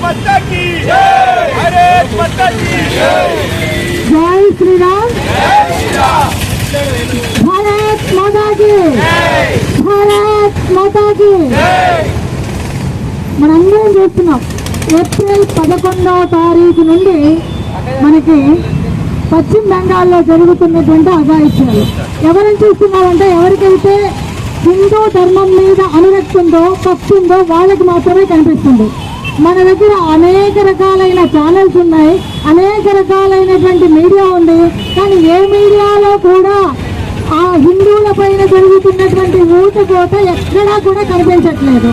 माता की भारत माता की జై శ్రీరామ్ భారత్ మాతాకి భారత్ మాతాకి మనందరం చూస్తున్నాం ఏప్రిల్ పదకొండవ తారీఖు నుండి మనకి పశ్చిమ బెంగాల్లో జరుగుతున్నటువంటి అఘాయిత్యాలు ఎవరిని చూస్తున్నామంటే ఎవరికైతే హిందూ ధర్మం మీద అనురక్తి ఉందో భక్తి ఉందో వాళ్ళకి మాత్రమే కనిపిస్తుంది మన దగ్గర అనేక రకాలైన ఛానల్స్ ఉన్నాయి. అనేక రకాలైనటువంటి మీడియా ఉంది. కానీ ఏ మీడియాలో కూడా ఆ హిందువుల పైన జరుగుతున్నటువంటి ఊటకోట ఎక్కడా కూడా కనిపించట్లేదు.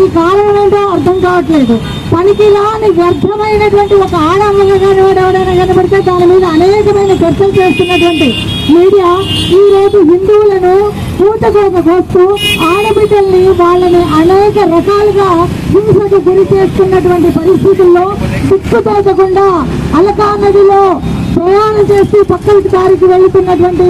ఈ కారణం ఏంటో అర్థం కావట్లేదు. పనికిలాని వ్యర్థమైనటువంటి ఒక ఆడమ్మగా ఎవడెవడైనా కనబడితే దాని మీద అనేకమైన చర్చలు చేస్తున్నటువంటి మీడియా ఈ హిందువులను పూతకోక కోస్తూ ఆడబిడ్డల్ని వాళ్ళని అనేక రకాలుగా హింసకు గురి చేస్తున్నటువంటి పరిస్థితుల్లో దిక్కుతోచకుండా అలకా నదిలో ప్రయాణం చేస్తూ పక్కకి దారికి వెళుతున్నటువంటి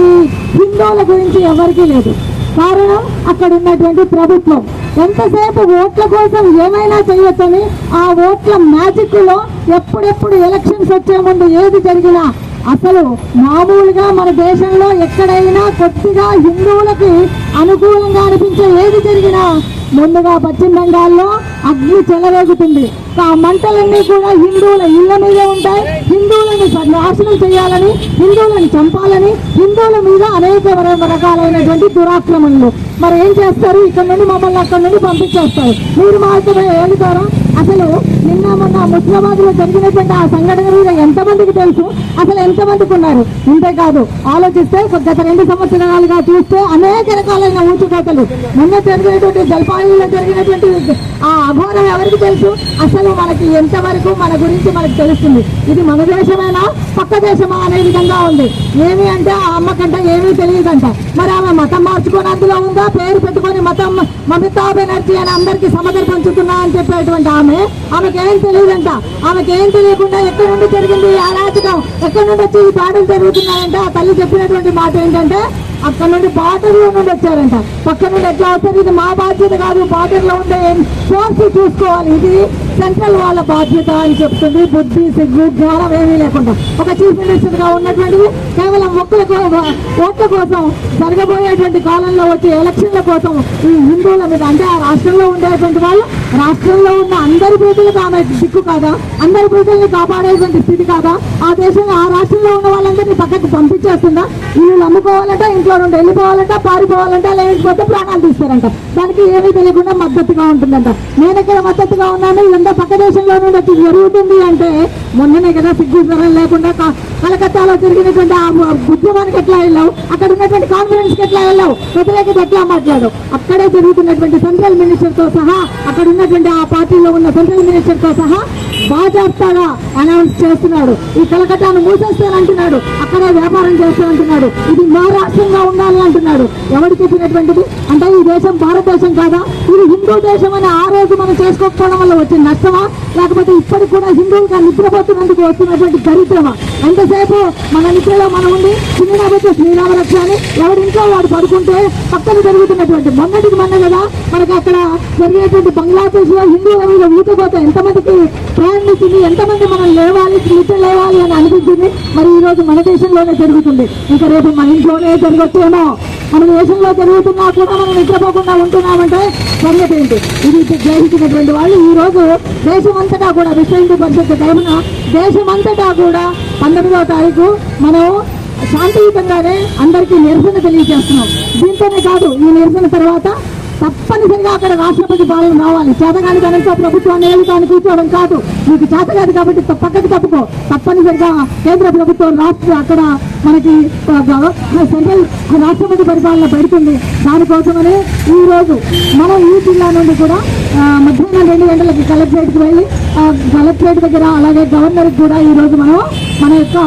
హిందువుల గురించి ఎవరికీ లేదు. కారణం అక్కడ ఉన్నటువంటి ప్రభుత్వం. ఎంతసేపు ఓట్ల కోసం ఏమైనా చేయొచ్చని ఆ ఓట్ల మ్యాజిక్లో ఎప్పుడెప్పుడు ఎలక్షన్స్ వచ్చే ముందు ఏది జరిగినా అసలు మామూలుగా మన దేశంలో ఎక్కడైనా కొద్దిగా హిందువులకి అనుకూలంగా అనిపించే ఏది జరిగినా ముందుగా పశ్చిమ బెంగాల్లో అగ్ని చెలరేగుతుంది. ఆ మంటలన్నీ కూడా హిందువుల ఇళ్ళ మీదే ఉంటాయి. హిందువులను నాశనం చేయాలని హిందువులను చంపాలని హిందువుల మీద అనేక రకాలైనటువంటి దురాక్రమణలు. మరి ఏం చేస్తారు? ఇక్కడ నుండి మమ్మల్ని అక్కడ నుండి పంపించేస్తారు. మీరు మాత్రమే ఏలుతారా? అసలు నిన్న మొన్న ముస్లిమాబాద్లో జరిగినటువంటి ఆ సంఘటన మీద ఎంతమందికి తెలుసు? అసలు ఎంతమందికి ఉన్నారు? ఇంతే కాదు ఆలోచిస్తే గత రెండు సంవత్సరాలుగా చూస్తే అనేక రకాలైన ఊచుకోతలు నిన్న జరిగినటువంటి జల్పాయిలో జరిగినటువంటి ఆ అఘోరం ఎవరికి తెలుసు? అసలు మనకి ఎంతవరకు మన గురించి మనకు తెలుస్తుంది? ఇది మన దేశమేనా? పక్క దేశమా అనే విధంగా ఉంది. ఏమి అంటే ఆ అమ్మకంటే ఏమీ తెలియదంట. మరి ఆమె మతం మార్చుకొని అందులో ఉందా? పేరు పెట్టుకొని మతం మమితా బెనర్జీ అని అందరికీ సమగ్ర పంచుతున్నా అని చెప్పేటువంటి ఆమె. ఆమెకేం తెలియదంట. ఆమెకేం తెలియకుండా ఎక్కడి నుండి జరిగింది అరాచకం ఎక్కడి నుండి వచ్చి ఈ దాడులు జరుగుతున్నాయంటే. ఆ తల్లి చెప్పినటువంటి మాట ఏంటంటే అక్కడ నుండి బార్డర్లో నుండి వచ్చారంట. పక్క నుండి ఎట్లా వస్తారు ఇది మా బాధ్యత కాదు బార్డర్లో ఉండే ఫోర్స్ చూసుకోవాలి. ఇది సెంట్రల్ వాళ్ళ బాధ్యత అని చెప్తుంది. బుద్ధి సిగ్గు జ్ఞానం ఏమీ లేకుండా. ఒక చీఫ్ మినిస్టర్గా ఉన్నటువంటిది కేవలం ఒక్కల ఓట్ల కోసం జరగబోయేటువంటి కాలంలో వచ్చే ఎలక్షన్ల కోసం ఈ హిందువుల మీద అంటే ఆ రాష్ట్రంలో ఉండేటువంటి వాళ్ళు రాష్ట్రంలో ఉన్న అందరి ప్రజలకు ఆమె దిక్కు కాదా? అందరి ప్రజల్ని కాపాడేటువంటి స్థితి కాదా? ఆ దేశంలో ఆ రాష్ట్రంలో ఉన్న వాళ్ళందరినీ పక్కకు పంపించేస్తుందా? వీళ్ళు అమ్ముకోవాలంటే ఇంట్లో నుండి వెళ్ళిపోవాలంట పారిపోవాలంట లేకపోతే ప్రాణాలు తీస్తారంట. దానికి ఏమీ తెలియకుండా మద్దతుగా ఉంటుందంట. నేను ఇక్కడ మద్దతుగా ఉన్నాను ఇదంతా పక్క దేశంలో నుండి జరుగుతుంది అంటే మొన్ననే కదా సిగ్గు లేకుండా కలకత్తాలో జరిగినటువంటి ఆ ఉద్యమానికి ఎట్లా వెళ్ళావు? అక్కడ ఉన్నటువంటి కాన్ఫరెన్స్కి ఎట్లా వెళ్ళావు? వ్యతిరేకత ఎట్లా మాట్లాడు అక్కడే జరుగుతున్నటువంటి సెంట్రల్ మినిస్టర్తో సహా అక్కడ ఉన్నటువంటి ఆ పార్టీలో ఉన్న సెంట్రల్ మినిస్టర్తో సహా బాజాప్తాగా అనౌన్స్ చేస్తున్నాడు. ఈ కలకత్తాను మూసేస్తానంటున్నాడు. అక్కడే వ్యాపారం చేస్తానంటున్నాడు. ఇది మా రాష్ట్రంగా ఉండాలి అంటున్నాడు ఎవరికి చెప్పినటువంటిది? అంటే ఈ దేశం భారతదేశం దేశం అని ఆ రోజు మనం చేసుకోకపోవడం వల్ల వచ్చిన నష్టమా? లేకపోతే ఇప్పటికి కూడా హిందువులుగా నిద్రపోతున్నందుకు వస్తున్నటువంటి దరిద్రమా? ఎంతసేపు మన నిద్రలో మనం ఉండి చిన్నబట్టి శ్రీరామరక్ష అని ఎవరింట్లో వాడు పడుకుంటే పక్కన జరుగుతున్నటువంటి మొన్నటికి మొన్న కదా మనకు అక్కడ జరిగేటువంటి బంగ్లాదేశ్లో హిందువుల మీద ఊతపోతే ఎంతమందికి ప్రయాణించింది ఎంతమంది మనం లేవాలి నిద్ర లేవాలి అని అనిపించింది? మరి ఈ రోజు మన దేశంలోనే జరుగుతుంది. ఇంకా రేపు మన ఇంట్లోనే జరగచ్చేమో. మన దేశంలో జరుగుతున్నా కూడా మనం నిద్రపోకుండా ఉంటున్నామంటే సంగతి ఏంటి? ఇది గ్రహించినటువంటి వాళ్ళు ఈ రోజు దేశమంతటా కూడా విశ్వ హిందూ పరిషత్ తరఫున దేశమంతటా కూడా పంతొమ్మిదవ తారీఖు మనం శాంతియుతంగానే అందరికీ నిరసన తెలియజేస్తున్నాం. దీంతోనే కాదు ఈ నిరసన తర్వాత తప్పనిసరిగా అక్కడ రాష్ట్రపతి పాలన రావాలి. చేతగాని కనుక ప్రభుత్వాన్ని ఏలుతాను కూర్చోవడం కాదు. మీకు చేత కాబట్టి పక్కకి తప్పుకో. తప్పనిసరిగా కేంద్ర ప్రభుత్వం రాష్ట్ర అక్కడ మనకి సెంట్రల్ రాష్ట్రపతి పరిపాలన పెడుతుంది. దానికోసమనే ఈ రోజు మనం ఈ జిల్లా నుండి కూడా మధ్యాహ్నం రెండు గంటలకి కలెక్టరేట్కి వెళ్ళి కలెక్టరేట్ దగ్గర అలాగే గవర్నర్కి కూడా ఈ రోజు మనం మన యొక్క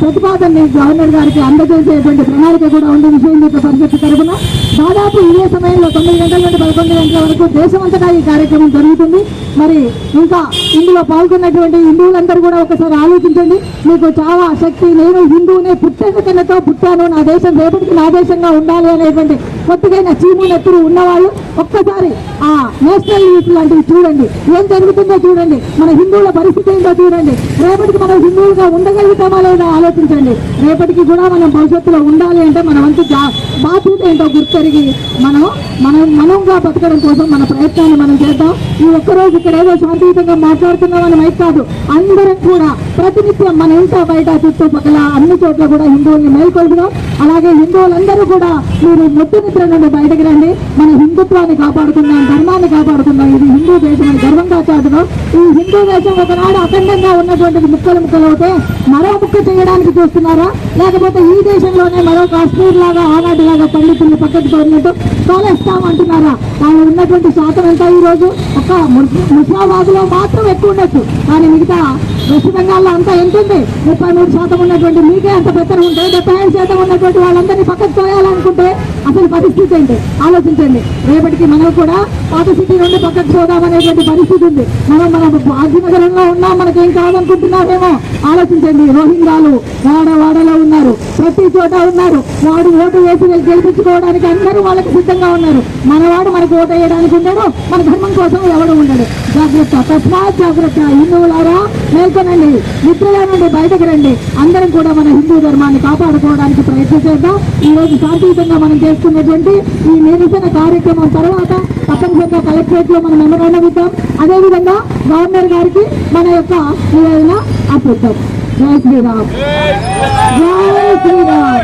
ప్రతిపాదనని గవర్నర్ గారికి అందజేసేటువంటి ప్రణాళిక కూడా ఉంది. విషయం యొక్క పరిషత్ తరఫున. దాదాపు ఇదే సమయంలో తొమ్మిది గంటల నుండి పదకొండు గంటల వరకు దేశమంతటా ఈ కార్యక్రమం జరుగుతుంది. మరి ఇంకా ఇందులో పాల్గొన్నటువంటి హిందువులందరూ కూడా ఒకసారి ఆలోచించండి. మీకు చాలా శక్తి నేను హిందువునే పుట్టెనతో పుట్టాను. నా దేశం రేపటికి నా దేశంగా ఉండాలి అనేటువంటి కొత్తగైన చీము నెత్తురు ఉన్నవాళ్ళు ఒక్కసారి ఆ నేషనల్ యూత్ లాంటివి చూడండి. ఏం జరుగుతుందో చూడండి. మన హిందువుల పరిస్థితి ఏంటో చూడండి. రేపటికి మనం హిందువులుగా ఉండగలుగుతామా లేదా ఆలోచించండి. రేపటికి కూడా మనం భవిష్యత్తులో ఉండాలి అంటే మన వంతు బాధ్యత ఏంటో గుర్తు జరిగి మనం మనం మనంగా బతకడం కోసం మన ప్రయత్నాన్ని మనం చేద్దాం. ఈ ఒక్కరోజు ఇక్కడ ఏదో శాంతియుతంగా మాట్లాడుతున్నామని మైక్ కాదు. అందరం కూడా ప్రతినిత్యం మన ఇంట బయట చుట్టుపక్కల అన్ని చోట్ల కూడా హిందువుల్ని మేల్కొల్పుదాం అలాగే హిందువులందరూ కూడా మీరు ముట్టు నిద్ర నుండి బయటకు రండి. మన హిందుత్వాన్ని కాపాడుకుందాం ధర్మాన్ని కాపాడుకుందాం. ఇది హిందూ దేశం అని గర్వంగా చాటుదాం ఈ హిందూ దేశం ఒకనాడు అఖండంగా ఉన్నటువంటిది ముక్కలు ముక్కలు అవుతే మరో ముక్క చేయడానికి చూస్తున్నారా? లేకపోతే ఈ దేశంలోనే మరో కాశ్మీర్ లాగా ఆనాటి లాగా పండితుల్ని పక్కకు తోడినట్టు తోలేస్తాం అంటున్నారా వాళ్ళు ఉన్నటువంటి శాతం ఎంత ఈరోజు? ఒక ముస్లాబాద్లో మాత్రం ఎక్కువ ఉండొచ్చు. కానీ మిగతా వెస్ట్ బెంగాల్లో అంతా ఎంతుంది. ముప్పై మూడు శాతం ఉన్నటువంటి మీకే అంత బెత్తర ఉంటే డెబ్బై ఐదు శాతం ఉన్నటువంటి వాళ్ళందరినీ పక్కకు తోయాలనుకుంటే అసలు పరిస్థితి ఏంటి? ఆలోచించండి. రేపటికి మనం కూడా పాత సిటీ నుండి పక్కకు పోదామనేటువంటి పరిస్థితి ఉంది. మనం మన భాగ్యనగరంలో ఉన్నాం మనకేం కాదనుకుంటున్నారేమో ఆలోచించండి. రోహింగాలు వాడ వాడలో ఉన్నారు. ప్రతి చోట ఉన్నారు. వాడు ఓటు వేసి వెళ్ళి గెలిపించుకోవడానికి అందరూ వాళ్ళకి సిద్ధంగా ఉన్నారు. మనవాడు మనకు ఓటు వేయడానికి ఉండడు మన ధర్మం కోసం ఎవడు ఉండడు. జాగ్రత్త తస్మాత్ జాగ్రత్త. హిందువులారా మేల్కొనండి నిద్రలో నుండి బయటకు రండి. అందరం కూడా మన హిందూ ధర్మాన్ని కాపాడుకోవడానికి ప్రయత్నం చేద్దాం. ఈ రోజు శాంతియుతంగా మనం చేస్తున్నటువంటి ఈ నిరసన కార్యక్రమం తర్వాత తప్పనిసరిగా కలెక్టరేట్లో మనం ఎవరైనా అదే విధంగా గవర్నర్ గారికి మన యొక్క ఏదైనా అప్పిద్దాం జై శ్రీరామ్. జై శ్రీరామ్.